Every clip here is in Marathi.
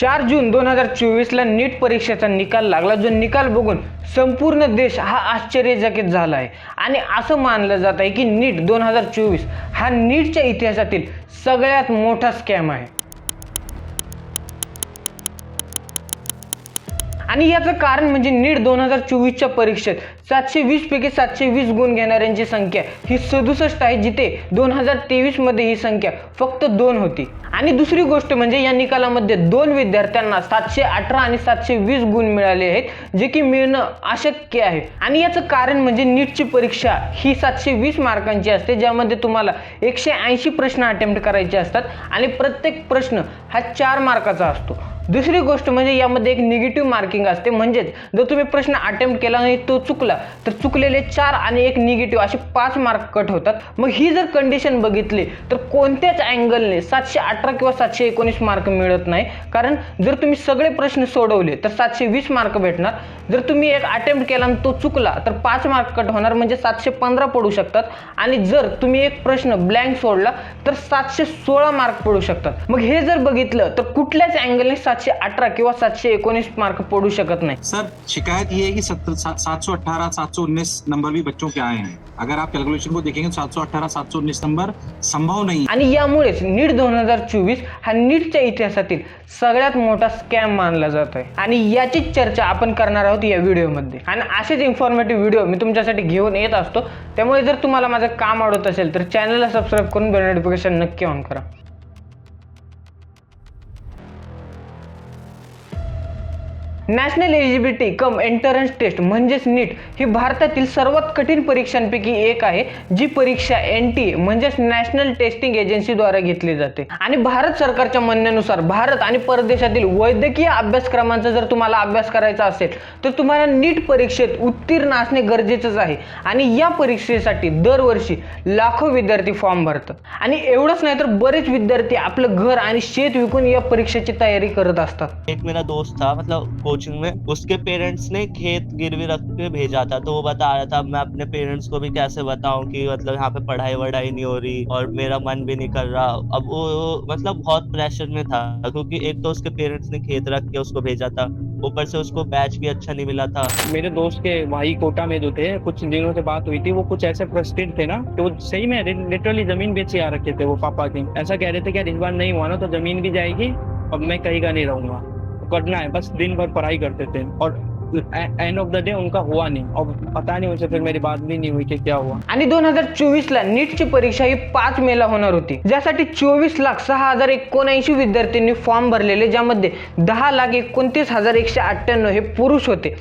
चार जून दोन हजार चोवीसला नीट परीक्षेचा निकाल लागला. जो निकाल बघून संपूर्ण देश हा आश्चर्यचकित झाला आहे. आणि असं मानलं जात आहे की नीट दोन हजार चोवीस हा नीटच्या इतिहासातील सगळ्यात मोठा स्कॅम आहे. आणि याचं कारण म्हणजे नीट दोन हजार चोवीसच्या परीक्षेत सातशे वीस पैकी सातशे वीस गुण घेणाऱ्यांची संख्या ही सदुसष्ट आहे जिथे दोन हजार तेवीसमध्ये ही संख्या फक्त दोन होती. आणि दुसरी गोष्ट म्हणजे या निकालामध्ये दोन विद्यार्थ्यांना सातशे अठरा आणि सातशे वीस गुण मिळाले आहेत जे की मिळणं अशक्य आहे. आणि याचं कारण म्हणजे नीटची परीक्षा ही सातशे वीस मार्कांची असते ज्यामध्ये तुम्हाला एकशे ऐंशी प्रश्न अटेम्प्ट करायचे असतात आणि प्रत्येक प्रश्न हा चार मार्काचा असतो. दुसरी गोष्ट म्हणजे यामध्ये एक निगेटिव्ह मार्किंग असते म्हणजेच जर तुम्ही प्रश्न अटेम्प्ट केला आणि तो चुकला तर चुकलेले चार आणि एक निगेटिव्ह असे पाच मार्क कट होतात. मग ही जर कंडिशन बघितली तर कोणत्याच अँगलने सातशे अठरा किंवा सातशे एकोणीस मार्क मिळत नाही. कारण जर तुम्ही सगळे प्रश्न सोडवले तर सातशे वीस मार्क भेटणार. जर तुम्ही एक अटेम्प्ट केला आणि तो चुकला तर पाच मार्क कट होणार म्हणजे सातशे पंधरा पडू शकतात. आणि जर तुम्ही एक प्रश्न ब्लँक सोडला तर सातशे सोळा मार्क पडू शकतात. मग हे जर बघितलं तर कुठल्याच अँगलने सातशे अठरा किंवा सातशे एकोणीस मार्क पडू शकत नाही. सर शिकायत ये है कि सात सौ अठारह सात सौ उन्नीस नंबर भी बच्चों के आए हैं। अगर आप कैलकुलेशन को देखेंगे सात सौ अठारह सात सौ उन्नीस नंबर संभव नहीं। आणि यामुळेच नीट दोन हजार चोवीस हा नीटच्या इतिहासातील सगळ्यात मोठा स्कॅम मानला जात आहे. आणि याचीच चर्चा आपण करणार आहोत या व्हिडिओमध्ये. आणि असेच इन्फॉर्मेटिव्ह व्हिडिओ मी तुमच्यासाठी घेऊन येत असतो. त्यामुळे जर तुम्हाला माझं काम आवडत असेल तर चॅनलला सबस्क्राईब करून बेल नोटिफिकेशन नक्की ऑन करा. National eligibility cum entrance test म्हणजेच नीट ही भारतातील सर्वात कठीण परीक्षांपैकी एक आहे जी परीक्षा एन टी म्हणजेच नॅशनल टेस्टिंग एजन्सीद्वारे घेतली जाते. आणि भारत सरकारच्या म्हणण्यानुसार भारत आणि परदेशातील वैद्यकीय अभ्यासक्रमांचा जर तुम्हाला अभ्यास करायचा असेल तर तुम्हाला नीट परीक्षेत उत्तीर्ण असणे गरजेचंच आहे. आणि या परीक्षेसाठी दरवर्षी लाखो विद्यार्थी फॉर्म भरतात. आणि एवढंच नाही तर बरेच विद्यार्थी आपलं घर आणि शेत विकून या परीक्षेची तयारी करत असतात. एक मेरा दोस्त था मतलब कोचिंग में, उसके पेरेंट्स ने खेत गिरवी रख के भेजा था। तो वो बता रहा था, मैं अपने पेरेंट्स को भी कैसे बताऊँ कि मतलब यहाँ पे पढ़ाई वढ़ाई नहीं हो रही और मेरा मन भी नहीं कर रहा। अब वो मतलब बहुत प्रेशर में था, क्योंकि एक तो उसके पेरेंट्स ने खेत रख के उसको भेजा था, ऊपर से उसको बैच भी अच्छा नहीं मिला था। मेरे दोस्त के भाई कोटा में जो थे, कुछ दिनों से बात हुई थी, वो कुछ ऐसे फ्रस्ट्रेट थे ना कि वो सही में लिटरली ज़मीन बेचे आ रखे थे वो पापा की। ऐसा कह रहे थे कि यार इस बार नहीं हुआ ना तो ज़मीन भी जाएगी, अब मैं कहीं का नहीं रहूँगा। करना है बस दिन भर पढ़ाई करते थे। और एंड ऑफ द डे उनका हुआ नहीं। और पता नहीं उनसे फिर मेरी बात भी नहीं हुई कि क्या हुआ। आणि दोन हजार चोवीस ला नीटची परीक्षा ही पाच मेला होणार होती। ज्यासाठी चोवीस लाख सहा हजार एकोणऐंशी विद्यार्थ्यांनी फॉर्म भरलेले ज्यामध्ये दहा लाख एकोणतीस हजार एकशे अठ्ठ्याण्णव हे पुरुष होते.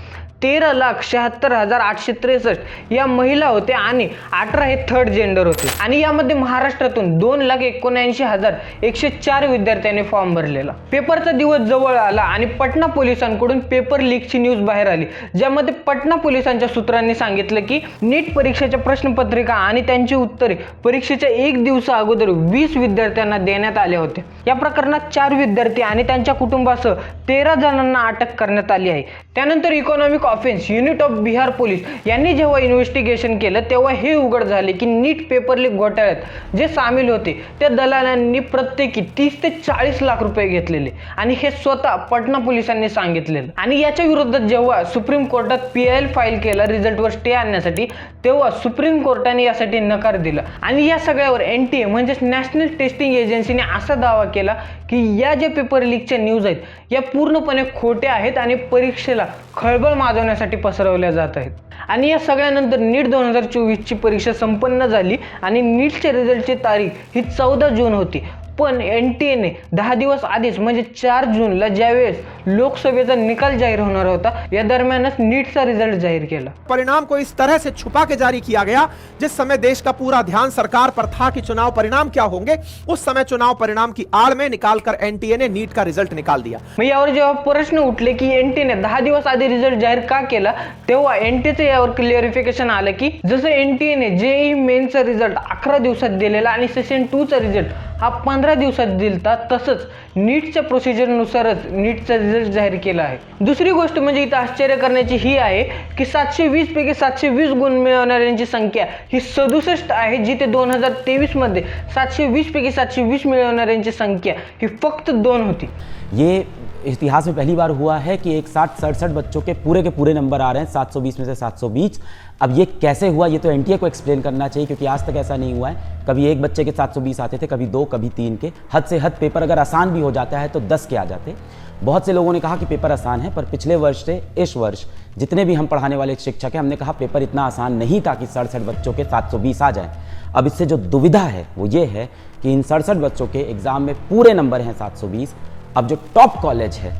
तेरा लाख शहात्तर हजार आठशे त्रेसष्ट या महिला होत्या आणि अठरा हे थर्ड जेंडर होते. आणि यामध्ये महाराष्ट्रातून दोन लाख एकोणऐंशी हजार एकशे चार विद्यार्थ्यांनी फॉर्म भरलेला. पेपरचा दिवस जवळ आला आणि पटना पोलिसांकडून पेपर लीकची न्यूज बाहेर आली. ज्यामध्ये पटना पोलिसांच्या सूत्रांनी सांगितलं की नीट परीक्षेच्या प्रश्नपत्रिका आणि त्यांची उत्तरे परीक्षेच्या एक दिवसा अगोदर वीस विद्यार्थ्यांना देण्यात आल्या होत्या. या प्रकरणात चार विद्यार्थी आणि त्यांच्या कुटुंबासह तेरा जणांना अटक करण्यात आली आहे. त्यानंतर economic offence unit of Bihar police यांनी जेव्हा इन्व्हेस्टिगेशन केलं तेव्हा हे उघड झाले की नीट पेपर लीक घोटाळ्यात जे सामील होते त्या दलालांनी प्रत्येकी तीस ते चाळीस लाख रुपये घेतलेले आणि हे स्वतः पटना पोलिसांनी सांगितलेलं. आणि याच्या विरोधात जेव्हा सुप्रीम कोर्टात पी एल फाईल केला रिझल्टवर स्टे आणण्यासाठी तेव्हा सुप्रीम कोर्टाने यासाठी नकार दिला. आणि या सगळ्यावर एन टी ए म्हणजेच नॅशनल टेस्टिंग एजन्सीने असा दावा केला की या ज्या पेपर लीकच्या न्यूज आहेत या पूर्णपणे खोट्या आहेत आणि परीक्षेला खळबळ वाजवण्यासाठी पसरवल्या जात आहेत. आणि या सगळ्यानंतर नीट दोन हजार चोवीसची परीक्षा संपन्न झाली आणि नीटच्या रिझल्टची तारीख ही चौदा जून होती. पण एन टी एने दहा दिवस आधीच म्हणजे चार जूनला ज्यावेळेस लोकसभेचा निकाल जाहीर होणार होता या दरम्यानच नीटचा रिझल्ट जाहीर केला. परिणाम को इस तरह से छुपा के जारी किया गया जिस समय देश का पूरा ध्यान सरकार पर था कि चुनाव परिणाम क्या होंगे उस समय चुनाव परिणाम की आड़ में निकालकर एनटीए ने नीट का रिज़ल्ट निकाल दिया। मग यावर जेव्हा प्रश्न उठले की एन टीने दहा दिवस आधी रिझल्ट जाहीर का केला तेव्हा एन टीचं यावर क्लिअरिफिकेशन आलं की जसं एन एने जेई मेनचा रिझल्ट अकरा दिवसात दिलेला आणि सेशन टूचा रिझल्ट हा पंधरा दिवसात दिलता तसंच नीटच्या प्रोसिजरनुसारच नीटचा रिझल्ट जाहीर केला आहे. दुसरी गोष्ट म्हणजे इथं आश्चर्य करण्याची ही आहे की सातशे वीस पैकी सातशे वीस गुण मिळवणाऱ्यांची संख्या ही सदुसष्ट आहे जिथे दोन हजार तेवीसमध्ये सातशे वीस पैकी सातशे वीस मिळवणाऱ्यांची संख्या ही फक्त दोन होती. ये इतिहास में पहली बार हुआ है कि एक साठ सड़सठ बच्चों के पूरे के पूरे नंबर आ रहे हैं 720 में से 720 अब ये कैसे हुआ, ये तो एनटीए को एक्सप्लेन करना चाहिए, क्योंकि आज तक ऐसा नहीं हुआ है। कभी एक बच्चे के 720 आते थे, कभी दो, कभी तीन के। हद से हद पेपर अगर आसान भी हो जाता है तो 10 के आ जाते। बहुत से लोगों ने कहा कि पेपर आसान है, पर पिछले वर्ष से, इस वर्ष, जितने भी हम पढ़ाने वाले शिक्षक हैं, हमने कहा पेपर इतना आसान नहीं था कि सड़सठ बच्चों के 720 आ जाएँ। अब इससे जो दुविधा है, वो ये है कि इन सड़सठ बच्चों के एग्ज़ाम में पूरे नंबर हैं 720 अब जो टॉप कॉलेज है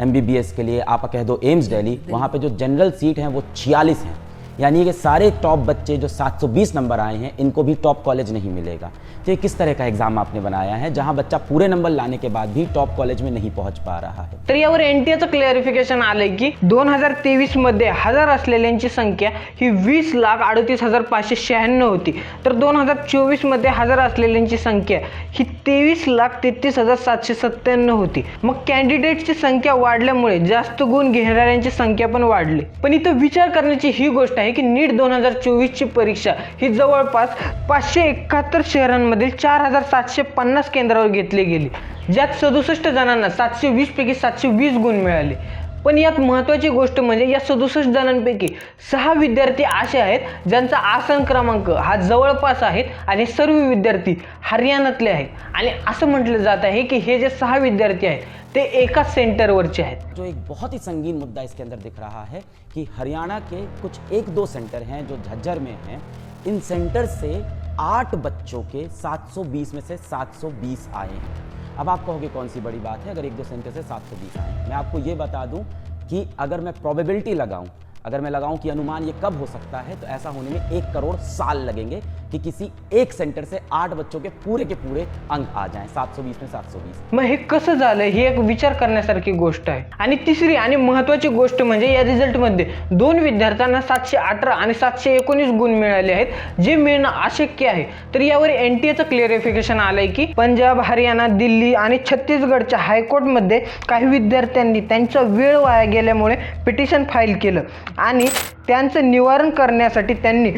एम के लिए आप कह दो एम्स दिल्ली वहाँ पे जो जनरल सीट हैं वो 46 हैं। यानी कि सारे टॉप बच्चे जो 720 नंबर आए हैं इनको भी टॉप कॉलेज नहीं मिलेगा। तो ये किस तरह का एग्ज़ाम आपने बनाया है जहां बच्चा पूरे नंबर लाने के बाद भी टॉप कॉलेज में नहीं पहुंच पा रहा है? तर यावर एनटीएचं क्लॅरिफिकेशन आलंय की दोन हजार तेवीसमध्ये हजार असलेल्यांची संख्या ही वीस लाख अडतीस हजार पाचशे शहाण्णव होती. तर दोन हजार चोवीसमध्ये हजार असलेल्यांची संख्या ही तेवीस लाख तेहतीस हजार सातशे सत्त्याण्णव होती. मग कॅन्डिडेटची संख्या वाढल्यामुळे जास्त गुण घेणाऱ्यांची संख्या पण वाढली. पण इथं विचार करण्याची ही गोष्ट आहे की नीट दोन हजार चोवीसची परीक्षा ही जवळपास पाचशे एकाहत्तर शहरांमधील चार हजार सातशे पन्नास केंद्रावर घेतली गेली. ज्यात सदुसष्ट जणांना सातशे वीस पैकी सातशे वीस गुण मिळाले. पण यात महत्त्वाची गोष्ट म्हणजे या सदुसष्ट जणांपैकी सहा विद्यार्थी असे आहेत ज्यांचा आसन क्रमांक हा जवळपास आहेत आणि सर्व विद्यार्थी हरियाणातले आहेत. आणि असं म्हटलं जात आहे की हे जे सहा विद्यार्थी आहेत ते एका सेंटरवरचे आहेत. जो एक बहुत ही संगीन मुद्दा इसके अंदर दिख रहा है कि हरियाणा के कुछ एक दो सेंटर हैं जो झज्जर में हैं। इन सेंटर से आठ बच्चों के 720 में से 720 आए हैं। अब आप कहोगे कौन सी बड़ी बात है, अगर एक दो सेंटेंस सात सौ बीस। आए मैं आपको ये बता दूँ कि अगर मैं प्रोबेबिलिटी लगाऊँ, अगर मैं लगाऊँ कि अनुमान ये कब हो सकता है तो ऐसा होने में एक करोड़ साल लगेंगे। कि किसी एक सेंटर से आठ बच्चों के पूरे के पूरे अंक आ जाएं। 720 में 720 मग हे कसं झालं ही एक विचार करण्यासारखी गोष्ट आहे. आणि तिसरी आणि महत्वाची गोष्ट म्हणजे या रिझल्टमध्ये दोन विद्यार्थ्यांना सातशे अठरा आणि सातशे एकोणीस गुण मिळाले आहेत जे मिळणं अशक्य आहे. तर यावर एन टी एचं क्लिअरिफिकेशन आलंय की पंजाब हरियाणा दिल्ली आणि छत्तीसगडच्या हायकोर्टमध्ये काही विद्यार्थ्यांनी त्यांचा वेळ वाया गेल्यामुळे पिटिशन फाईल केलं. आणि त्यांचं निवारण करण्यासाठी त्यांनी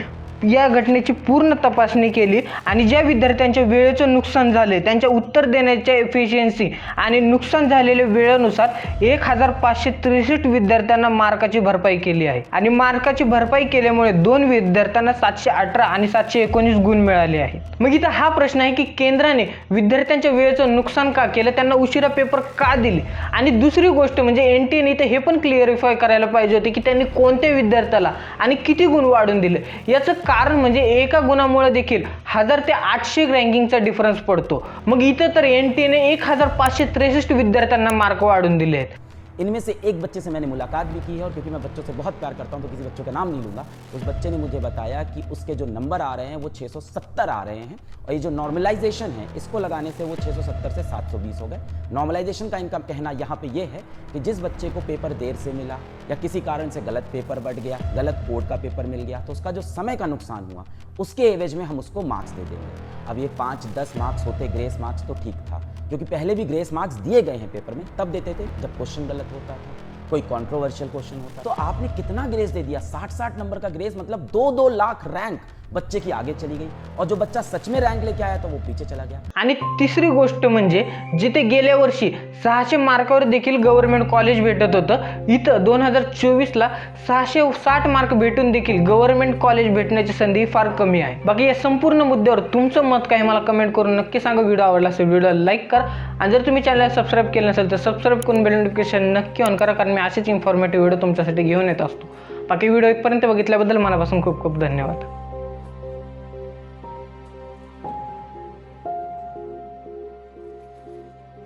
या घटनेची पूर्ण तपासणी केली आणि ज्या विद्यार्थ्यांच्या वेळेचं नुकसान झाले त्यांच्या उत्तर देण्याच्या एफिशियन्सी आणि नुकसान झालेल्या वेळेनुसार एक हजार पाचशे त्रेसष्ट विद्यार्थ्यांना मार्काची भरपाई केली आहे. आणि मार्काची भरपाई केल्यामुळे दोन विद्यार्थ्यांना सातशे अठरा आणि सातशे एकोणीस गुण मिळाले आहेत. मग इथं हा प्रश्न आहे की केंद्राने विद्यार्थ्यांच्या वेळेचं नुकसान का केलं त्यांना उशिरा पेपर का दिले? आणि दुसरी गोष्ट म्हणजे एन टी इथं हे पण क्लिअरिफाय करायला पाहिजे होते की त्यांनी कोणत्या विद्यार्थ्याला आणि किती गुण वाढून दिले? याचं कारण म्हणजे एका गुणामुळे देखील हजार ते आठशे रँकिंगचा डिफरन्स पडतो. मग इथं तर एन टीने एक हजार पाचशे त्रेसष्ट विद्यार्थ्यांना मार्क वाढून दिले आहेत इनमें से एक बच्चे से मैंने मुलाकात भी की है और क्योंकि मैं बच्चों से बहुत प्यार करता हूँ तो किसी बच्चों का नाम नहीं लूँगा। उस बच्चे ने मुझे बताया कि उसके जो नंबर आ रहे हैं, वो 670 आ रहे हैं और ये जो नॉर्मलाइजेशन है, इसको लगाने से वो 670 से 720 हो गए। नॉर्मलाइजेशन का इनका कहना यहाँ पे ये है कि जिस बच्चे को पेपर देर से मिला या किसी कारण से गलत पेपर बढ़ गया, गलत कोड का पेपर मिल गया तो उसका जो समय का नुकसान हुआ, उसके एवज में हम उसको मार्क्स दे देंगे। अब ये पाँच, दस मार्क्स होते ग्रेस मार्क्स तो ठीक था। क्योंकि पहले भी ग्रेस मार्क्स दिए गए हैं पेपर में तब देते थे जब क्वेश्चन गलत होता था कोई कंट्रोवर्शियल क्वेश्चन होता तो आपने कितना ग्रेस दे दिया? साठ साठ नंबर का ग्रेस मतलब दो दो लाख रैंक बच्चे की आगे चली गई और जो बच्चा सच में रँक लेके आया तो वो पीछे चला गया। आणि तिसरी गोष्ट म्हणजे जिथे गेल्या वर्षी सहाशे मार्कावर देखील गव्हर्नमेंट कॉलेज भेटत होतं इथं दोन हजार चोवीसला सहाशे साठ मार्क भेटून देखील गव्हर्नमेंट कॉलेज भेटण्याची संधी फार कमी आहे. बाकी या संपूर्ण मुद्द्यावर तुमचं मत काय मला कमेंट करून नक्की सांगा. व्हिडिओ आवडला असेल व्हिडिओ लाईक करा. आणि जर तुम्ही चॅनलला सबस्क्राईब केलं नसेल तर सबस्क्राईब करून बेल नोटिफिकेशन नक्की ऑन करा कारण मी असेच इन्फॉर्मेटिव्ह व्हिडिओ तुमच्यासाठी घेऊन येत असतो. बाकी व्हिडिओ इथपर्यंत बघितल्याबद्दल मनापासून खूप खूप धन्यवाद.